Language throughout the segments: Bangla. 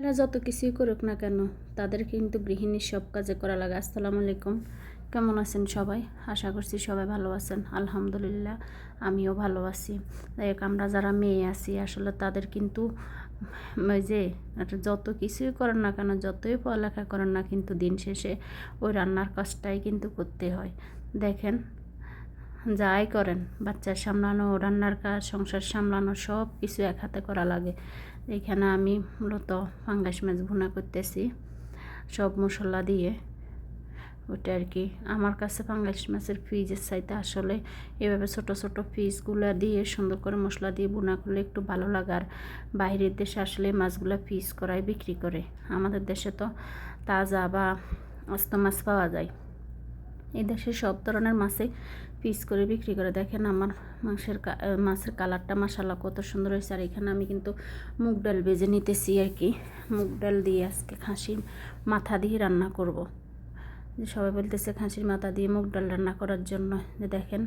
এরা যত কিছুই করুক না কেন তাদের কিন্তু গৃহিণীর সব কাজে করা লাগে। আসসালামু আলাইকুম। কেমন আছেন সবাই? আশা করছি সবাই ভালো আছেন। আলহামদুলিল্লাহ, আমিও ভালো আছি। এক আমরা যারা মেয়ে আছি, আসলে তাদের কিন্তু ওই যে যত কিছুই করেন না কেন, যতই পড়ালেখা করেন না, কিন্তু দিন শেষে ওই রান্নার কাজটাই কিন্তু করতে হয়। দেখেন, যাই করেন, বাচ্চা সামলানো, রান্নার কাজ, সংসার সামলানো, সব কিছু এক হাতে করা লাগে। এখানে আমি মূলত ফাঙ্গাস মাছ ভুনা করতেছি। সব মশলা দিয়ে। ওটা আর কি। আমার কাছে ফাঙ্গাস মাছের ফ্রিজের চাইতে আসলে এভাবে ছোট ছোট পিসগুলো দিয়ে সুন্দর করে মশলা দিয়ে বোনা করলে একটু ভালো লাগার বাইরের দেশে আসলে মাছগুলো পিস করায়, বিক্রি করে। আমাদের দেশে তো তাজা বা আস্ত মাছ পাওয়া যায়। এই দেশে সব ধরনের মাছে পিস করে বিক্রি করে। দেখেন আমার মাংসের মাছের কালারটা মাসাল্লাহ কত সুন্দর হয়েছে। আর এখানে আমি কিন্তু মুগ ডাল বেজে নিতেছি আর কি। মুগ ডাল দিয়ে আজকে খাসির মাথা দিয়ে রান্না করব। যে সবাই বলতেছে খাসির মাথা দিয়ে মুগ ডাল রান্না করার জন্য। যে দেখেন,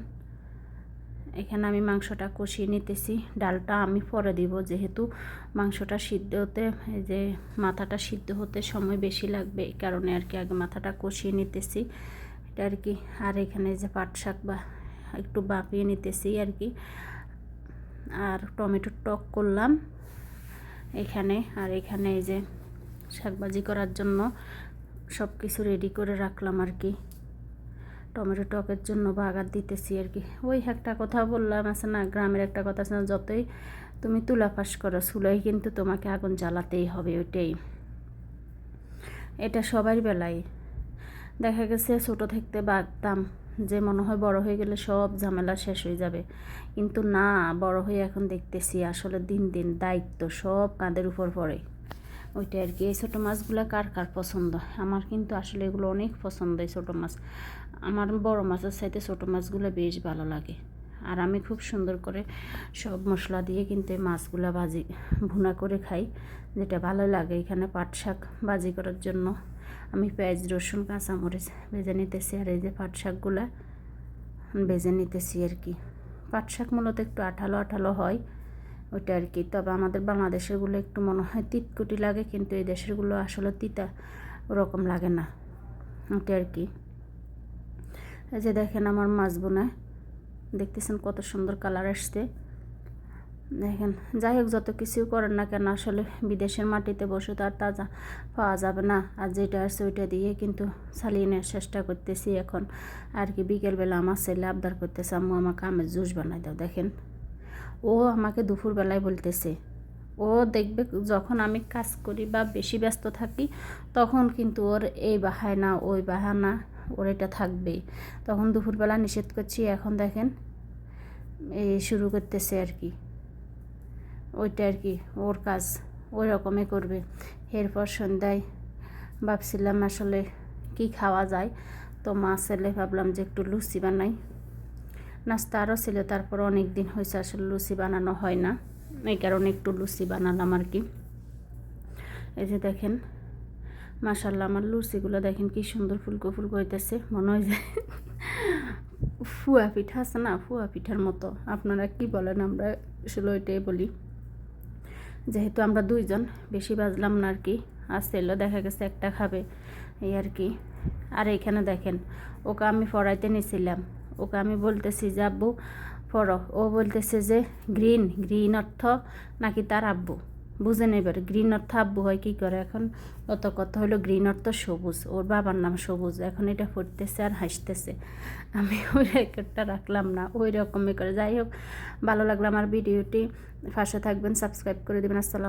এখানে আমি মাংসটা কষিয়ে নিতেছি। ডালটা আমি পরে দিব, যেহেতু মাংসটা সিদ্ধ হতে যে মাথাটা সিদ্ধ হতে সময় বেশি লাগবে, এই কারণে আর কি আগে মাথাটা কষিয়ে নিতেছি। এটা আর কি। আর এখানে যে পাট শাক বা একটু বাপিয়ে নিতেছি আর কি। আর টমেটো টক করলাম এখানে। আর এখানে এই যে শাকবাজি করার জন্য সব কিছু রেডি করে রাখলাম আর কি। টমেটো টকের জন্য বাগার দিতেছি আর কি। ওই একটা কথা বললাম, আছে না, গ্রামের একটা কথা আছে না, যতই তুমি তুলা ফাঁস করো চুলোই কিন্তু তোমাকে আগুন জ্বালাতেই হবে, ওইটাই। এটা সবার বেলায়। দেখা গেছে ছোটো থাকতে বাগতাম যে মনে হয় বড় হয়ে গেলে সব ঝামেলা শেষ হয়ে যাবে। কিন্তু না, বড় হয়ে এখন দেখতেছি আসলে দিন দিন দায়িত্ব সব কাঁধের উপর পড়ে। ওইটা আর কি। এই ছোটো মাছগুলো কার কার পছন্দ? আমার কিন্তু আসলে এগুলো অনেক পছন্দ এই ছোটো মাছ। আমার বড় মাছের সাথে ছোটো মাছগুলো বেশ ভালো লাগে। আর আমি খুব সুন্দর করে সব মশলা দিয়ে কিন্তু এই মাছগুলো ভাজি, ভুনা করে খাই, যেটা ভালো লাগে। এখানে পাট শাক ভাজি করার জন্য আমি পেঁয়াজ, রসুন, কাঁচামরিচ ভেজে নিতেছি আর এই যে পাট শাকগুলা ভেজে নিতেছি আর কি। পাট শাক মূলত একটু আঠালো আঠালো হয় ওইটা আর কি। তবে আমাদের বাংলাদেশেরগুলো একটু মনে হয় তিতকুটি লাগে, কিন্তু এই দেশেরগুলো আসলে তিতা ওরকম লাগে না। ওইটা আর কি। এই যে দেখেন আমার মাছ বোনায় দেখতেছেন কত সুন্দর কালার আসছে। দেখেন, যাই হোক, যত কিছু করেন না কেন, আসলে বিদেশের মাটিতে বসে তো আর তাজা পাওয়া যাবে না। আর যেটা আসছে ওইটা দিয়ে কিন্তু চালিয়ে নেওয়ার চেষ্টা করতেছি এখন। আর কি, বিকেলবেলা আমার ছেলে আবদার করতেছে, আম্মু, আমাকে আমের জুস বানাই দাও, দেখেন। ও আমাকে দুপুরবেলায় বলতেছে, ও দেখবে, যখন আমি কাজ করি বা বেশি ব্যস্ত থাকি, তখন কিন্তু ওর এই বাহায় না, ওই বাহানা ওর এটা থাকবেই। তখন দুপুরবেলা নিষেধ করছি, এখন দেখেন এই শুরু করতেছে আর কি। ওইটা আর কি, ওর কাজ, ওই রকমই করবে। এরপর সন্ধ্যায় ভাবছিলাম আসলে কি খাওয়া যায়। তো মা, ছেলে, ভাবলাম যে একটু লুচি বানাই। নাস্তা আরও ছিল, তারপর অনেক দিন হয়েছে আসলে লুচি বানানো হয় না। এই কারণে একটু লুচি বানালাম আর কি। এই যে দেখেন মাসাল্লাহ আমার লুচিগুলো দেখেন কি সুন্দর ফুলকো ফুলকো হইতেছে, মনে হয় যে ফুয়া পিঠা আছে না, ফুয়া পিঠার মতো। আপনারা কি বলেন, আমরা আসলে ওইটাই বলি। যেহেতু আমরা দুইজন, বেশি বাজলাম না আর কি আসছিল দেখা গেছে একটা খাবে, এই আর কি আর এখানে দেখেন, ওকে আমি পড়াইতে নিয়েছিলাম ওকে আমি বলতেছি যে, আব্বু পড়ো ও বলতেছে যে, গ্রিন গ্রিন অর্থ নাকি তার আব্বু? বুঝে নেবার গ্রিন অর্থ আব্বু হয় কী করে এখন? অত কথা হলো গ্রিন অর্থ সবুজ। ওর বাবার নাম সবুজ। এখন এটা পড়তেছে আর হাসতেছে। আমি ওই রেকর্ডটা রাখলাম না, ওই রকমই করে। যাই হোক, ভালো লাগল আমার ভিডিওটি পাশে থাকবেন সাবস্ক্রাইব করে দেবেন। আসসালাম